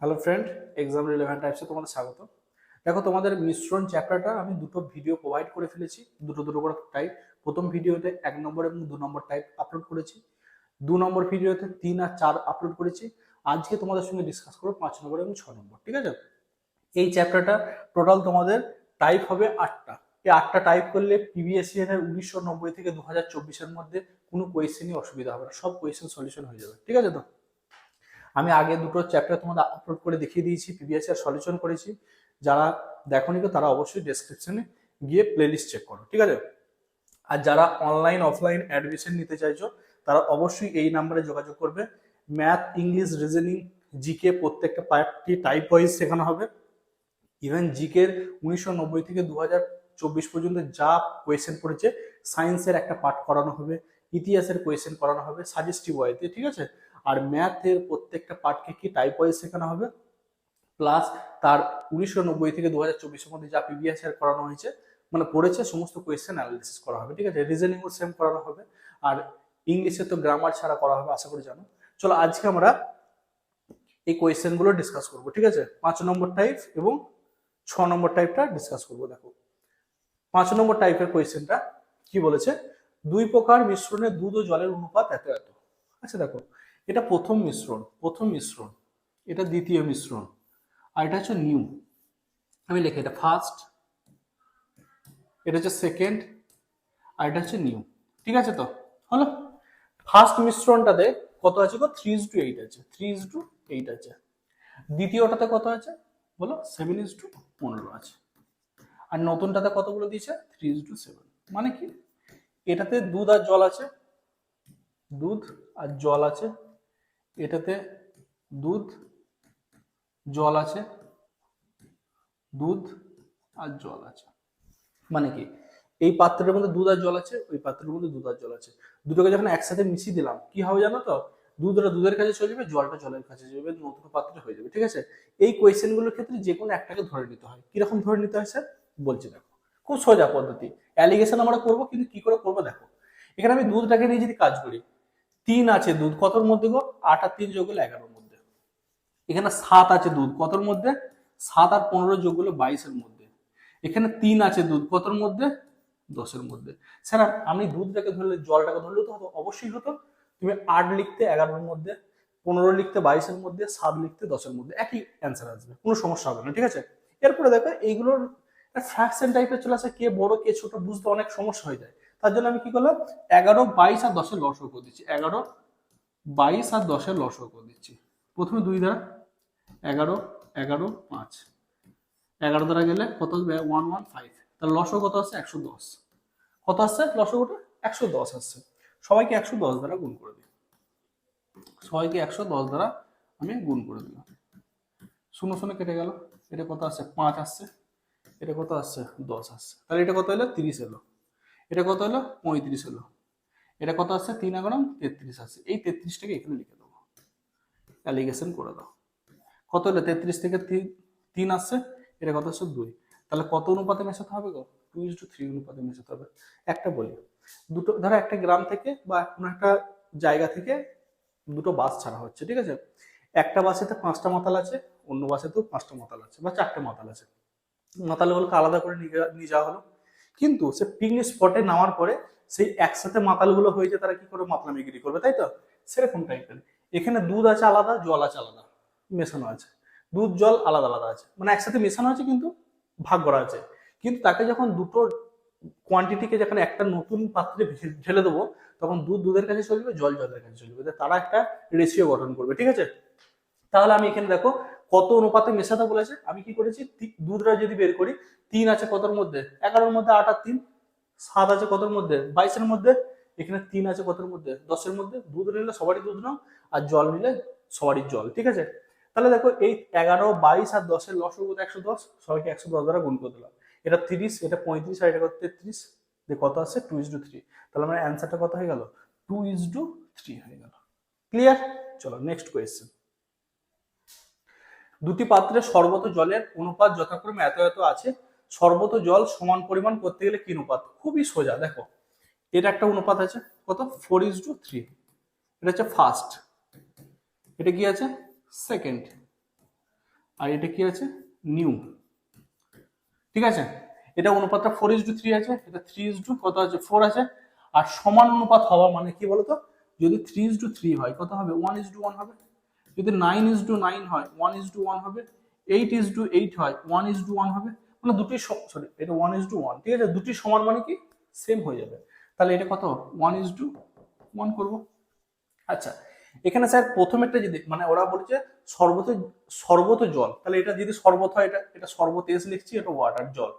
Hello friend exam relevant টাইপসে তোমাদের স্বাগত দেখো, তোমাদের মিশ্রণ চ্যাপ্টারটা আমি দুটো ভিডিও প্রোভাইড করে ফেলেছি। দুটো দুটো করে টাইপ প্রথম ভিডিওতে এক নম্বর এবং দু নম্বর টাইপ আপলোড করেছি। দু নম্বর ভিডিওতে তিন আর চার আপলোড করেছি। আজকে তোমাদের সঙ্গে ডিসকাস করব পাঁচ নম্বর এবং ছ নম্বর, ঠিক আছে? এই চ্যাপ্টারটা টোটাল তোমাদের টাইপ হবে আটটা। এই আটটা টাইপ করলে পিবিএসসি এর উনিশশো নব্বই থেকে দু হাজার চব্বিশের মধ্যে কোনো কোয়েশ্চেনই অসুবিধা হবে না। সব কোয়েশ্চেন সলিউশন হয়ে যাবে, ঠিক আছে তো? আমি আগে দুটো চ্যাপ্টার তোমাদের আপলোড করে দেখিয়ে দিয়েছি পিবিএস এর সলিউশন করেছি। যারা দেখোনি তো তারা অবশ্যই ডেসক্রিপশনে গিয়ে প্লেলিস্ট চেক করো, ঠিক আছে? আর যারা অনলাইন অফলাইন অ্যাডমিশন নিতে চাইছো, তারা অবশ্যই এই নাম্বারে যোগাযোগ করবে। ম্যাথ ইংলিশ রিজনিং জিকে প্রত্যেকটা পার্টটি টাইপ ওয়াইজ শেখানো হবে। ইভেন জিকের উনিশশো নব্বই থেকে দু চব্বিশ পর্যন্ত যা কোয়েশ্চেন পড়েছে সায়েন্সের একটা পার্ট করানো হবে, ইতিহাসের কোয়েশ্চেন করানো হবে সাজেস্টিভ ওয়াইতে ঠিক আছে? আর ম্যাথের প্রত্যেকটা পার্টকে কি টাইপ ওয়াইজ শেখানো হবে? প্লাস তার উনিশশো নব্বই থেকে দু হাজার চব্বিশের মধ্যে যা প্রিভিয়াস ইয়ার করানো হয়েছে মানে পড়েছে, সমস্ত কোয়েশ্চেন অ্যানালিসিস করা হবে, ঠিক আছে? রিজনিংও সেম করানো হবে, আর ইংলিশে তো গ্রামার ছাড়া করা হবে, আশা করি জানো। চলো আজকে আমরা এই কোয়েশ্চেনগুলো ডিসকাস করব, ঠিক আছে? পাঁচ নম্বর টাইপ এবং ছ নম্বর টাইপটা ডিসকাস করব, দেখো। পাঁচ নম্বর টাইপের কোয়েশ্চেনটা কি বলেছে? দুই প্রকার মিশ্রণে দুধ ও জলের অনুপাত এত এত। আচ্ছা দেখো। এটা প্রথম মিশ্রণ প্রথম মিশ্রণ। এটা দ্বিতীয় মিশ্রণ। আর এটা হচ্ছে নিউ আমি লিখি, এটা ফার্স্ট এটা হচ্ছে সেকেন্ড আর এটা হচ্ছে নিউ ঠিক আছে তো? হলো? ফার্স্ট মিশ্রণটাতে কত আছে গো? থ্রি ইজ টু এইট আছে। থ্রি ইজ টু এইট আছে। দ্বিতীয়টাতে কত আছে? বলো সেভেন ইজ টু পনেরো আছে। আর নতুনটাতে কতগুলো দিয়েছে? থ্রি ইজ টু সেভেন মানে কি? এটাতে দুধ আর জল আছে। দুধ আর জল আছে। এটাতে দুধ, জল আছে। দুধ আর জল আছে। মানে কি? এই পাত্রের মধ্যে দুধ আর জল আছে, ওই পাত্রের মধ্যে দুধ আর জল আছে। দুটোকে যখন একসাথে মিশিয়ে দিলাম, কি হবে জানো তো? দুধটা দুধের কাছে চলে যাবে, জলটা জলের কাছে চলে যাবে, নতুন পাত্রে হয়ে যাবে, ঠিক আছে? এই কোয়েশ্চেনগুলোর ক্ষেত্রে যে কোনো একটাকে ধরে নিতে হয়। কীরকম ধরে নিতে হয় স্যার? বলছি দেখো, খুব সোজা পদ্ধতি। অ্যালিগেশন আমরা করব, কিন্তু কি করে করব দেখো? এখানে আমি দুধটাকে নিয়ে যদি কাজ করি তিন আছে দুধ, কতর মধ্যে গো? আট আর তিন যোগ হলো এগারোর মধ্যে। এখানে সাত আছে দুধ, কতর মধ্যে? সাত আর পনেরো যোগ হলো বাইশের মধ্যে। এখানে তিন আছে দুধ, কতর মধ্যে? দশের মধ্যে। স্যার আমি দুধটাকে ধরলে, জলটাকে ধরলে তো হতো, অবশ্যই হতো। তুমি আট লিখতে এগারোর মধ্যে, পনেরো লিখতে বাইশের মধ্যে, সাত লিখতে দশের মধ্যে, একই অ্যান্সার আসবে, কোনো সমস্যা হবে না, ঠিক আছে? এরপরে দেখো, এইগুলোর ফ্র্যাকশন টাইপের চলে আসে কে বড়, কে ছোট, বুঝতে অনেক সমস্যা হয়ে যায়। তার জন্য আমি কি করলাম, এগারো, বাইশ আর দশের লসও করে দিচ্ছি। এগারো, বাইশ আর দশের লসও করে দিচ্ছি। প্রথমে দুই দ্বারা এগারো এগারো, পাঁচ। এগারো দ্বারা গেলে কত আসবে? One one, five. তাহলে লসও কত আসছে একশো দশ। কত আসছে? লসগোটা একশো দশ আসছে। সবাইকে একশো দশ দ্বারা গুণ করে দিই সবাইকে একশো দশ দ্বারা আমি গুণ করে দিলাম। শূন্য শূন্য কেটে গেল। এটা কত আসছে? পাঁচ আসছে। এটা কত আসছে? দশ আসছে। তাহলে এটা কত হলো? তিরিশ এলো এটা কত হলো? পঁয়ত্রিশ হলো। এটা কত আসছে? তিন এগারো তেত্রিশ আসছে। এই তেত্রিশটাকে এখানে লিখে দেবো। অ্যালিগেশন করে দাও। কত হলো? তেত্রিশ থেকে তিন তিন আসছে। এটা কত আসছে? দুই। তাহলে কত অনুপাতে মেশাতে হবে গো? টু ইস টু থ্রি অনুপাতে মেশাতে হবে। একটা বলি। দুটো, ধরো একটা গ্রাম থেকে বা কোনো একটা জায়গা থেকে দুটো বাস ছাড়া হচ্ছে, ঠিক আছে? একটা বাসেতে পাঁচটা মাতাল আছে, অন্য বাসেতেও পাঁচটা মাতাল আছে বা চারটে মাতাল আছে। মাতালগুলোকে আলাদা করে নিয়ে যাওয়া- হলো। কিন্তু সে পিকনিক স্পটে নামার পরে সেই একসাথে মাতালগুলো হয়েছে, তারা কি করে মাতলামিগিরি করবে, তাই তো? সেরকম টাইপের এখানে দুধ আছে আলাদা, জল আছে আলাদা, মেশানো আছে। দুধ, জল আলাদা আলাদা আছে। মানে একসাথে মেশানো আছে কিন্তু ভাগ করা আছে। কিন্তু তাকে যখন দুটো কোয়ান্টিটিকে যখন একটা নতুন পাত্রে ঢেলে দেবো, তখন দুধ দুধের কাছে চলবে, জল জলের কাছে চলবে। তারা একটা রেশিও গঠন করবে, ঠিক আছে? তাহলে আমি এখানে দেখো কত অনুপাতে মেশাতে বলেছে? আমি কি করেছি? দুধটা যদি বের করি, তিন আছে কতর মধ্যে? এগারোর মধ্যে আট আর তিন, সাত আছে কতর মধ্যে? বাইশের মধ্যে? এখানে তিন আছে কতর মধ্যে? দশের মধ্যে? দুধ নিলে সবারই দুধ নাও, আর জল নিলে সবারই জল, ঠিক আছে? তাহলে দেখো, এই এগারো, বাইশ আর দশের লসগু একশো দশ? সবাইকে একশো দশ দ্বারা গুণ করে দিলাম। এটা তিরিশ, এটা পঁয়ত্রিশ আর এটা কত? তেত্রিশ। দিয়ে কত আছে টু ইজ টু থ্রি। তাহলে আমার অ্যান্সারটা কত হয়ে গেল? টু ইজ টু থ্রি হয়ে গেল। ক্লিয়ার চলো নেক্সট কোয়েশ্চেন দুটি পাত্রে সর্বত জলের অনুপাত যথাক্রমে এত এত আছে। সর্বত জল সমান পরিমাণ করতে গেলে কি অনুপাত? খুবই সোজা, দেখো। এটা একটা অনুপাত আছে, কত? ফোর ইজ টু থ্রি এটা হচ্ছে ফার্স্ট এটা কি আছে? সেকেন্ড আর এটা কি আছে? নিউ ঠিক আছে? এটা অনুপাতটা ফোর ইস টু থ্রি আছে, এটা থ্রি ইস টু কত আছে? ফোর আছে। আর সমান অনুপাত হওয়া মানে কি বলতো? যদি থ্রি ইস টু থ্রি হয়, কত হবে? ওয়ান ইস টু ওয়ান হবে। যদি নাইন ইস টু নাইন হয় ওয়ান ইস টু ওয়ান হবে এইট ইস টু এইট হয় ওয়ান ইস টু ওয়ান হবে মানে দুটি সরি এটা ওয়ান ইস টু ওয়ান ঠিক আছে? দুটি সমান মানে কি? সেম হয়ে যাবে। তাহলে এটা কত? ওয়ান ইস টু ওয়ান করব। আচ্ছা এখানে স্যার প্রথমেরটা যদি মানে ওরা বলছে সর্বত সর্বত জল, তাহলে এটা যদি শরবত হয়, এটা এটা শরবত এস লিখছি, এটা ওয়াটার জল।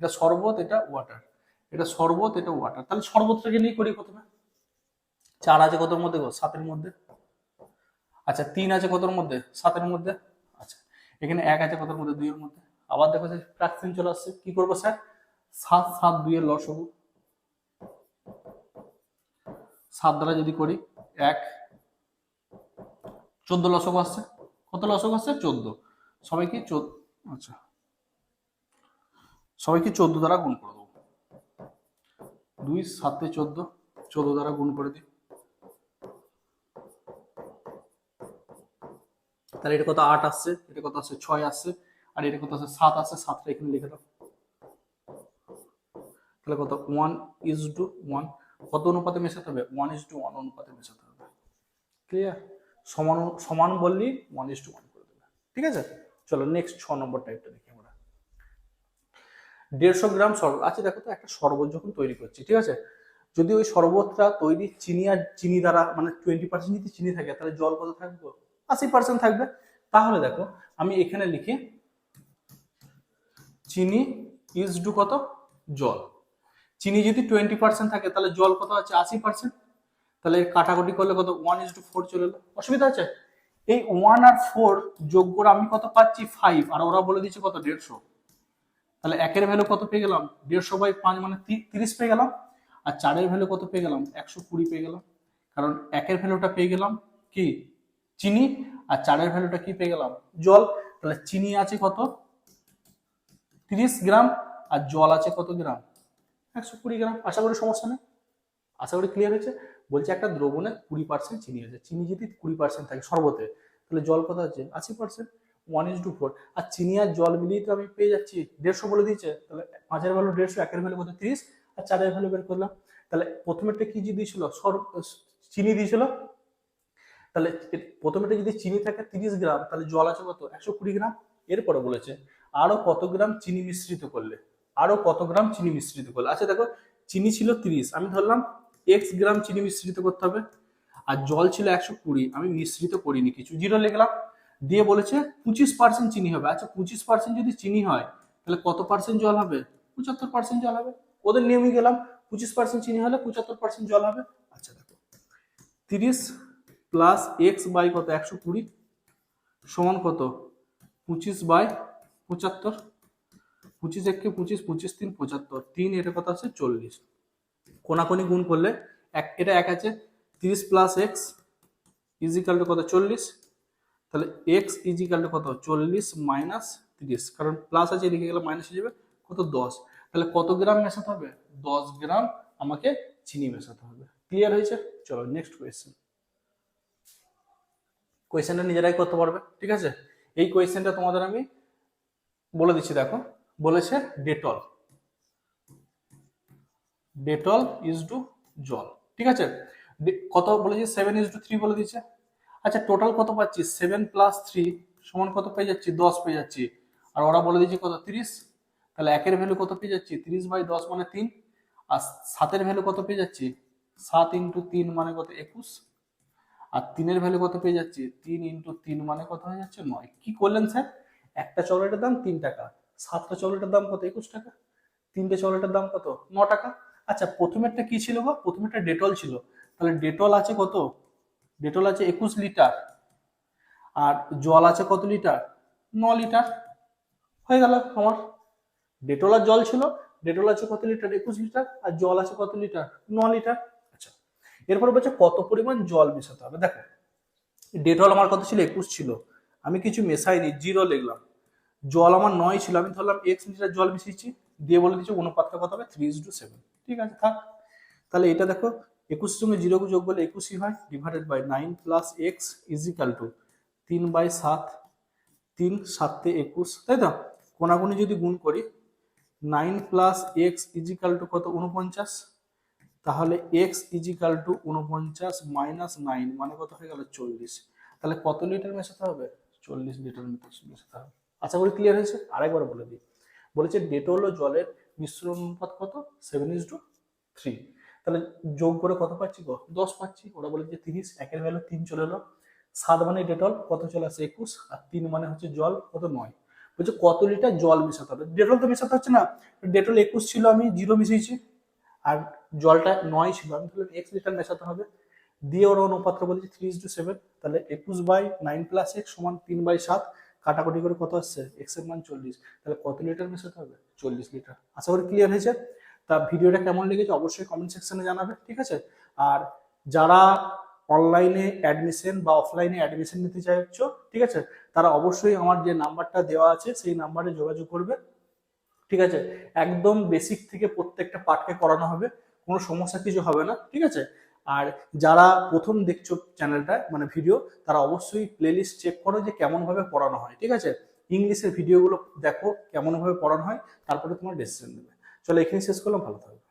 এটা সর্বত, এটা ওয়াটার এটা সর্বত, এটা ওয়াটার তাহলে শরবতটাকে নিয়ে করি প্রথমে। চার আছে কতর মধ্যে সাতের মধ্যে। আচ্ছা তিন আছে কতর মধ্যে? সাতের মধ্যে? আচ্ছা এখানে এক আছে কতর মধ্যে? দুইয়ের মধ্যে। আবার দেখো যে প্রাকসিন চলে আসছে। কি করব স্যার? সাত সাত দুইয়ের লস হব। সাত দ্বারা যদি করি, এক, চোদ্দ লসক আসছে। কত লসক আসছে? চোদ্দ। সবাই কি চোদ্দ? আচ্ছা সবাইকে চোদ্দ দ্বারা গুণ করে দেবো? দুই, সাতে চোদ্দ চোদ্দ দ্বারা গুণ করে দিই। তাহলে এটা কত আট আসছে এটা কত আছে? ছয় আসছে আর এটা কত আছে? সাত আসছে সাতটা এখানে লিখে দাও। তাহলে কত? One is to one. কত অনুপাতে মেশাতে হবে? ওয়ান ইজ টু ওয়ান অনুপাতে মেশাতে হবে। ক্লিয়ার সমান সমান বললি ওয়ান ইজ টু ওয়ান করে দেবে। ঠিক আছে? চলো নেক্সট ছ নম্বর টাইপটা দেখি আমরা। দেড়শো গ্রাম শরবত আচ্ছা দেখো তো, একটা শরবত যখন তৈরি করছি, ঠিক আছে? যদি ওই শরবতটা তৈরি চিনি আর চিনি দ্বারা মানে টোয়েন্টি পার্সেন্ট যদি চিনি থাকে, তাহলে জল কত থাকবে? আশি পার্সেন্ট থাকবে। তাহলে দেখো, আমি এখানে লিখি, চিনি ইজ টু কত? জল। চিনি যদি টোয়েন্টি পার্সেন্ট থাকে, তাহলে জল কত আছে? আশি পার্সেন্ট তাহলে কাটাকুটি করলে কত? ওয়ান ইজ টু ফোর চলে এলো। অসুবিধা আছে? এই ওয়ান আর ফোর যোগ করে আমি কত পাচ্ছি? ফাইভ আর ওরা বলে দিচ্ছে কত? দেড়শো। তাহলে একের ভ্যালু কত পেয়ে গেলাম? দেড়শো বাই পাঁচ মানে তিরিশ পেয়ে গেলাম। আর চারের ভ্যালু কত পেয়ে গেলাম? একশো কুড়ি পেয়ে গেলাম। কারণ একের ভ্যালুটা পেয়ে গেলাম কি? চিনি আর চারের ভ্যালুটা কি পেয়ে গেলাম? জল। তাহলে চিনি আছে কত? তিরিশ গ্রাম আর জল আছে কত গ্রাম? একশো কুড়ি গ্রাম। আশা করি সমস্যা নেই। আশা করি ক্লিয়ার হয়েছে। বলছে একটা দ্রবণে কুড়ি পার্সেন্ট চিনি আছে। চিনি যদি কুড়ি পার্সেন্ট থাকে শরবতে তাহলে জল কত আছে? আশি percent one is to four আর চিনি আর জল মিলিয়ে তো আমি পেয়ে যাচ্ছি। দেড়শো বলে দিয়েছে। তাহলে পাঁচের ভ্যালু দেড়শো, একের ভ্যালু কত? তিরিশ। আর চারের ভ্যালু বের করলাম। তাহলে প্রথমেরটা কি দিয়েছিল সর চিনি দিয়েছিল? তাহলে প্রথমেটা যদি চিনি থাকে তিরিশ গ্রাম, তাহলে জল আছে কত? একশো কুড়ি গ্রাম। এরপরে বলেছে, আরও কত গ্রাম চিনি মিশ্রিত করলে? আরও কত গ্রাম চিনি মিশ্রিত করলে? আচ্ছা দেখো, চিনি ছিল তিরিশ, আমি ধরলাম এক্স গ্রাম চিনি মিশ্রিত করতে হবে। আর জল ছিল একশো কুড়ি, আমি মিশ্রিত করিনি কিছু। জিরো লিখলাম, দিয়ে বলেছে পঁচিশ পার্সেন্ট চিনি হবে। আচ্ছা পঁচিশ পার্সেন্ট যদি চিনি হয়, তাহলে কত পার্সেন্ট জল হবে? পঁচাত্তর পার্সেন্ট জল হবে। ওদের নিয়মই গেলাম, পঁচিশ পার্সেন্ট চিনি হলে পঁচাত্তর পার্সেন্ট জল হবে। আচ্ছা দেখো, তিরিশ প্লাস এক্স বাই কত? একশো কুড়ি সমান কত? পঁচিশ বাই পঁচাত্তর। পঁচিশ এককে পঁচিশ পঁচিশ তিন, পঁচাত্তর। তিন, এটা কত আছে? চল্লিশ। কোনাকুনি গুণ করলে এক, এটা এক আছে। তিরিশ প্লাস এক্স ইজিক্যাল টু কত? চল্লিশ। তাহলে এক্স ইজিক্যাল কত? চল্লিশ মাইনাস তিরিশ। কারণ প্লাস আছে, এদিকে গেলে মাইনাস হয়ে যাবে। কত? দশ। তাহলে কত গ্রাম মেশাতে হবে? দশ গ্রাম আমাকে চিনি মেশাতে হবে। ক্লিয়ার হয়েছে? চলো নেক্সট কোয়েশ্চেন কোয়েশ্চেনটা নিজেরাই করতে পারবে, ঠিক আছে? এই কোয়েশ্চেনটা তোমাদের আমি বলে দিচ্ছি, দেখো। বলেছে ডেটল ডেটল ইজ টু জল, ঠিক আছে? কত বলেছে? সেভেন ইজ টু থ্রি বলে দিচ্ছে আচ্ছা টোটাল কত পাচ্ছি? সেভেন প্লাস থ্রি সমান কত পেয়ে যাচ্ছি? দশ পেয়ে যাচ্ছি। আর ওরা বলে দিচ্ছে কত? তিরিশ। তাহলে একের ভ্যালু কত পেয়ে যাচ্ছি? তিরিশ বাই দশ মানে তিন। আর সাতের ভ্যালু কত পেয়ে যাচ্ছি? সাত ইন্টু তিন মানে কত? একুশ। আর তিনের ভ্যালু কত পেয়ে যাচ্ছি? তিন ইন্টু তিন মানে কত হয়ে যাচ্ছে? নয়। কি করলেন স্যার একটা চকলেটের দাম তিন টাকা। সাতটা চকলেটের দাম কত? একুশ টাকা। তিনটে চকলেটের দাম কত? ন টাকা। আচ্ছা প্রথমেরটা কি ছিল গো? প্রথমেরটা ডেটল ছিল। তাহলে ডেটল আছে কত? ডেটল আছে একুশ লিটার আর জল আছে কত লিটার ন লিটার হয়ে গেল আমার। ডেটল আর জল ছিল। ডেটল আছে কত লিটার একুশ লিটার আর জল আছে কত লিটার ন লিটার এরপর বলছে কত পরিমাণ জল মেশাতে হবে। দেখো ডেটল আমার কত ছিল একুশ ছিল, আমি কিছু মেশাইনি জিরো লিখলাম। জল আমার নয় ছিল, আমি ধরলাম এক্স লিটার জল মিশিয়েছি, দিয়ে বলে দিচ্ছি অনুপাতটা কত হবে? থ্রি টু সেভেন ঠিক আছে, থাক। তাহলে এটা দেখো একুশের সঙ্গে জিরো যোগ করলে একুশই হয় divided by nine plus x is equal to তিন বাই সাত, তিন সাতে একুশ, তাই তো? কোনাগুনি যদি গুণ করি nine plus x is equal to কত? উনপঞ্চাশ তাহলে এক্স ইজিক্যাল টু উনপঞ্চাশ মাইনাস নাইন মানে কত হয়ে গেল চল্লিশ। তাহলে কত লিটার মেশাতে হবে? চল্লিশ লিটার মেশাতে হবে। আশা করি ক্লিয়ার হয়েছে? আরেকবার বলে দিই। বলেছে ডেটল ও জলের মিশ্রণ অনুপাত কত? সেভেন ইজ টু থ্রি তাহলে যোগ করে কত পাচ্ছি গো? দশ পাচ্ছি। ওরা বলে যে তিরিশ, একের ভ্যালু তিন চলে এলো। সাত মানে ডেটল কত চলে আসে একুশ? আর তিন মানে হচ্ছে জল, কত? নয়। বলছে কত লিটার জল মেশাতে হবে? ডেটল তো মেশাতে হচ্ছে না। ডেটল একুশ ছিল আমি জিরো মিশিয়েছি। আর জলটা নয় ছিল। আমি তাহলে এক্স লিটার মেশাতে হবে। দিয়ে ওরা অনুপাত্র বলেছে থ্রি ইস টু সেভেন তাহলে একুশ বাই নাইন প্লাস এক্স সমান তিন বাই সাত। কাটাকুটি করে কত আসছে? এক্সের মান চল্লিশ। তাহলে কত লিটার মেশাতে হবে? চল্লিশ লিটার আশা করি ক্লিয়ার হয়েছে। তা ভিডিওটা কেমন লেগেছে অবশ্যই কমেন্ট সেকশনে জানাবে, ঠিক আছে? আর যারা অনলাইনে অ্যাডমিশন বা অফলাইনে অ্যাডমিশন নিতে চাইছো, ঠিক আছে? তারা অবশ্যই আমার যে নাম্বারটা দেওয়া আছে, সেই নাম্বারে যোগাযোগ করবে, ঠিক আছে? একদম বেসিক থেকে প্রত্যেকটা পার্টকে করানো হবে। কোনো সমস্যা কিছু হবে না, ঠিক আছে? আর যারা প্রথম দেখছ চ্যানেলটা মানে ভিডিও তারা অবশ্যই প্লেলিস্ট চেক করো যে কেমনভাবে পড়ানো হয়, ঠিক আছে? ইংলিশের ভিডিওগুলো দেখো কেমনভাবে পড়ানো হয়, তারপরে তোমার ডিসিশন নেবে। চলো এখানে শেষ করলাম, ভালো থাকবে।